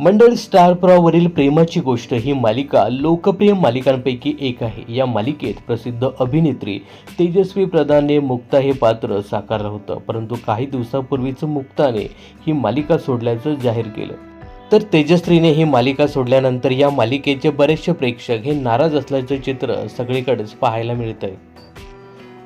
मंडळ स्टार प्रॉवरील प्रेमाची गोष्ट ही मालिका लोकप्रिय मालिकांपैकी एक आहे. या मालिकेत प्रसिद्ध अभिनेत्री तेजस्वी प्रधानने मुक्ता हे पात्र साकारलं होतं. परंतु काही दिवसापूर्वीच मुक्ताने ही मालिका सोडल्याचं जाहीर केलं. तर तेजश्रीने ही मालिका सोडल्यानंतर या मालिकेचे बरेचसे प्रेक्षक हे नाराज असल्याचं चित्र सगळीकडेच पाहायला मिळतंय.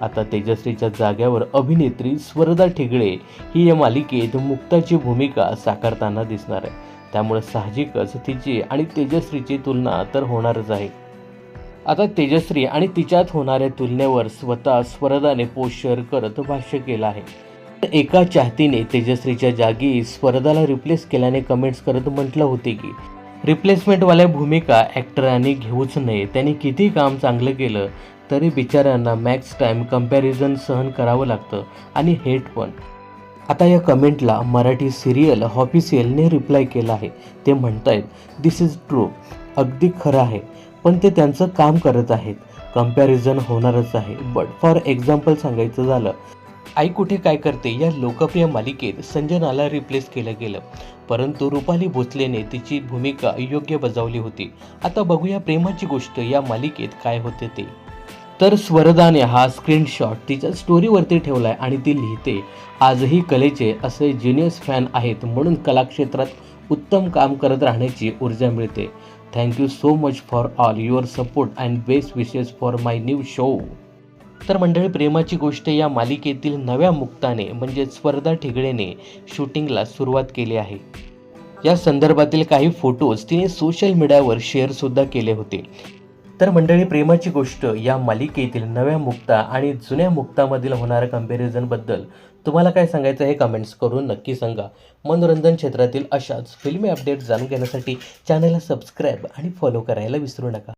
आता तेजश्रीच्या जाग्यावर अभिनेत्री स्वरदा ठिगळे ही या मालिकेत मुक्ताची भूमिका साकारताना दिसणार आहे. त्यामुळे साहजिकच तिची आणि तेजश्रीची तुलना तर होणारच आहे. आता तेजश्री आणि तिच्यात होणाऱ्या तुलनेवर स्वतः स्वरदाने पोस्ट करत भाष्य केलं आहे. एका चाहतीने तेजश्रीच्या जागी स्वरदाला रिप्लेस केल्याने कमेंट्स करत म्हटलं होते की रिप्लेसमेंटवाल्या भूमिका ॲक्टरांनी घेऊच नये. त्यांनी किती काम चांगलं केलं तरी बिचाऱ्यांना मॅक्स टाईम कंपॅरिझन सहन करावं लागतं आणि हेट पण. आता या कमेंटला मराठी सिरियल ऑफिशियलने रिप्लाय केला आहे. ते म्हणतायत दिस इज ट्रू अगदी खरं आहे. पण ते त्यांचं काम करत आहेत. कंपॅरिझन होणारच आहे. बट फॉर एक्झाम्पल सांगायचं झालं आई कुठे काय करते या लोकप्रिय मालिकेत संजनाला रिप्लेस केलं गेलं. परंतु रुपाली भोसलेने तिची भूमिका योग्य बजावली होती. आता बघूया प्रेमाची गोष्ट या मालिकेत काय होते ते. तर स्वरदाने हा स्क्रीनशॉट तिच्या स्टोरीवरती ठेवला आहे आणि ती लिहिते आजही कलेचे असे जिनियस फॅन आहेत म्हणून कलाक्षेत्रात उत्तम काम करत राहण्याची ऊर्जा मिळते. Thank you so much for all your support and best wishes for my new show तर मंडळी प्रेमाची गोष्ट या मालिकेतील नव्या मुक्ताने म्हणजे स्पर्धा ठिगळेने शूटिंगला सुरुवात केली आहे. या संदर्भातील काही फोटोज तिने सोशल मीडियावर शेअरसुद्धा केले होते. तर मंडळी प्रेमाची गोष्ट या मालिकेतील नव्या मुक्ता आणि जुन्या मुक्तामधील होणाऱ्या कम्पॅरिझनबद्दल तुम्हाला काय सांगायचं हे कमेंट्स करून नक्की सांगा. मनोरंजन क्षेत्रातील अशाच फिल्मी अपडेट जाणून घेण्यासाठी चॅनलला सबस्क्राईब आणि फॉलो करायला विसरू नका.